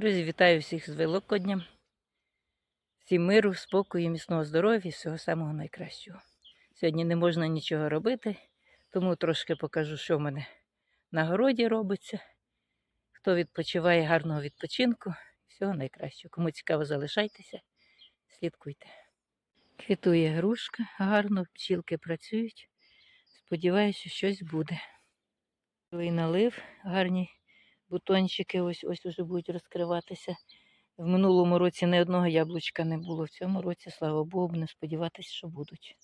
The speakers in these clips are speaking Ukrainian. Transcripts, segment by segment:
Друзі, вітаю всіх з Великоднем. Всім миру, спокою, міцного здоров'я і всього самого найкращого. Сьогодні не можна нічого робити, тому трошки покажу, що в мене на городі робиться. Хто відпочиває гарного відпочинку, всього найкращого. Кому цікаво, залишайтеся, слідкуйте. Квітує грушка, гарно, пчілки працюють. Сподіваюся, щось буде. І налив гарні бутончики ось ось уже будуть розкриватися. В минулому році ні одного яблучка не було. В цьому році, слава Богу, будемо сподіватися, що будуть.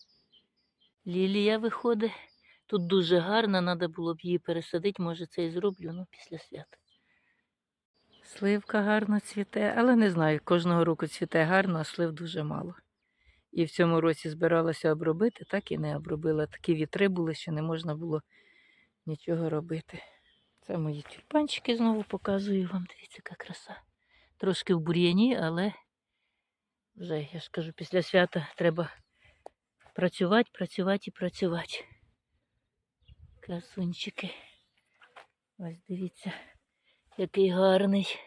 Лілія виходить. Тут дуже гарна, треба було б її пересадити, може це і зроблю, ну після свят. Сливка гарно цвіте, але не знаю, кожного року цвіте гарно, а слив дуже мало. І в цьому році збиралася обробити, так і не обробила. Такі вітри були, що не можна було нічого робити. Це мої тюльпанчики знову показую вам. Дивіться, яка краса. Трошки в бур'яні, але вже, я ж кажу, після свята треба працювати, працювати і працювати. Красунчики. Ось дивіться, який гарний.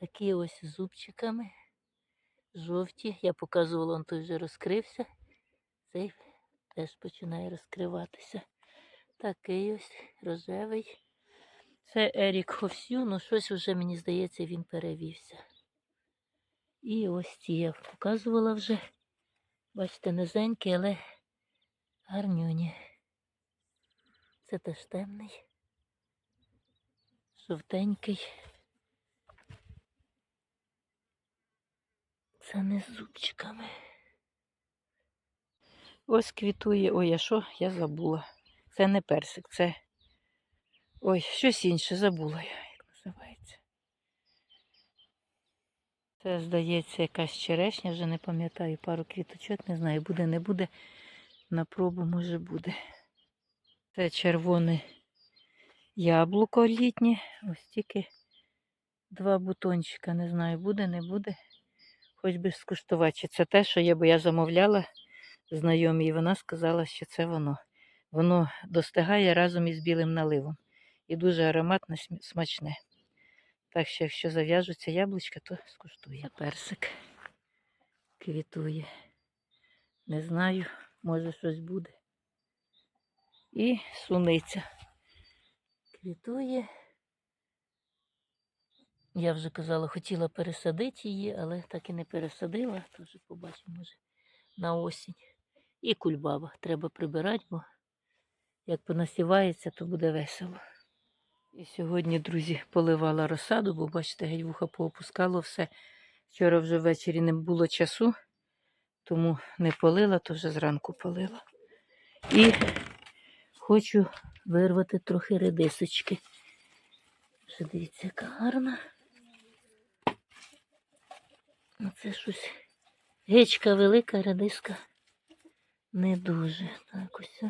Такі ось зубчиками. Жовті. Я показувала, он той вже розкрився. Цей теж починає розкриватися. Такий ось рожевий. Це Ерік Ховсю, ну щось вже, мені здається, він перевівся. І ось ці я показувала вже. Бачите, низенькі, але гарнюні. Це теж темний, жовтенький. Це не з зубчиками. Ось квітує. Ой, а що? Я забула. Це не персик, це. Ой, щось інше забула я, як називається. Це, здається, якась черешня, вже не пам'ятаю, пару квіточок, не знаю, буде, не буде. На пробу може буде. Це червоне яблуко літнє. Ось тільки два бутончика. Не знаю, буде, не буде. Хоч би скуштувати. Чи це те, що є, бо я замовляла знайомій, і вона сказала, що це воно. Воно достигає разом із білим наливом. І дуже ароматне, смачне. Так що, якщо зав'яжуться яблучка, то скуштує. Персик квітує. Не знаю, може щось буде. І суниця квітує. Я вже казала, хотіла пересадити її, але так і не пересадила. Тож побачимо, може, на осінь. І кульбаба треба прибирати, бо як понасівається, то буде весело. І сьогодні, друзі, поливала розсаду, бо бачите, геть вуха поопускало все. Вчора вже ввечері не було часу, тому не полила, то вже зранку полила. І хочу вирвати трохи редисочки. Вже дивіться, яка гарна. Оце щось. Гечка велика, редиска не дуже. Так, ось.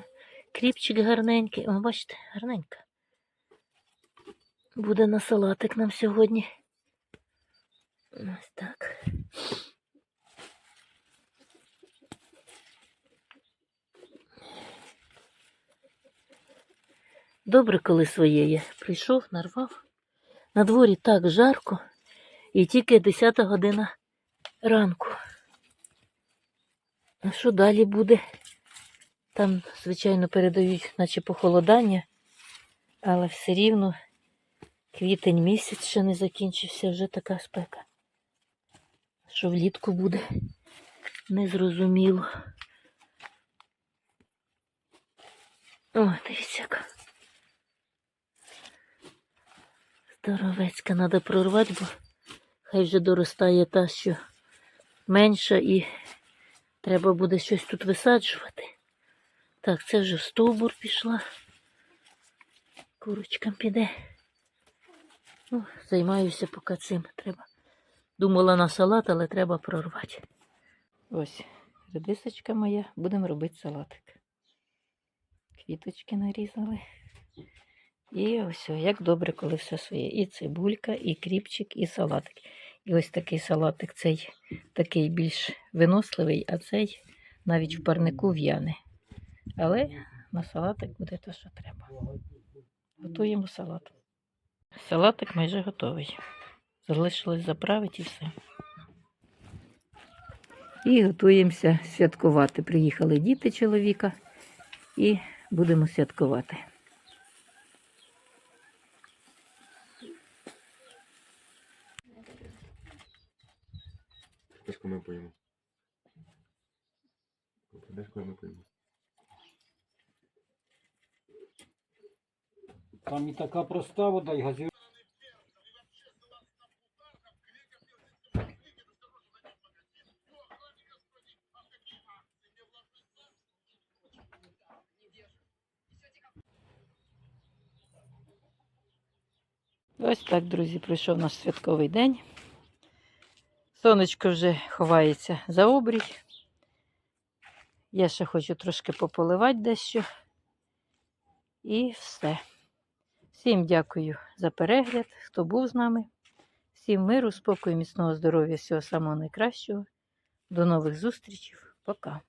Кріпчик гарненький. О, бачите, гарненька. Буде на салатик нам сьогодні. Ось так. Добре, коли своє є. Прийшов, нарвав. На дворі так жарко, і тільки 10 година ранку. А що далі буде? Там, звичайно, передають, наче похолодання, але все рівно квітень місяць ще не закінчився, вже така спека. Що влітку буде, незрозуміло. О, дивіться яка. Здоровецька треба прорвати, бо хай вже доростає та, що менша і треба буде щось тут висаджувати. Так, це вже в стовбур пішла. Курочкам піде. Ну, займаюся поки цим. Треба. Думала на салат, але треба прорвати. Ось, редисочка моя, будемо робити салатик. Квіточки нарізали. І ось, як добре, коли все своє. І цибулька, і кріпчик, і салатик. І ось такий салатик, цей такий більш виносливий, а цей навіть в парнику в'яне. Але на салатик буде те, що треба. Готуємо салат. Салатик майже готовий. Залишилось заправити і все. І готуємося святкувати. Приїхали діти чоловіка і будемо святкувати. Коли ми поїмо. Коли ми поїмо. Там і така проста вода, і газів. Ось так, друзі, пройшов наш святковий день. Сонечко вже ховається за обрій. Я ще хочу трошки пополивати дещо. І все. Всім дякую за перегляд, хто був з нами. Всім миру, спокою, міцного здоров'я, всього самого найкращого. До нових зустрічей. Пока.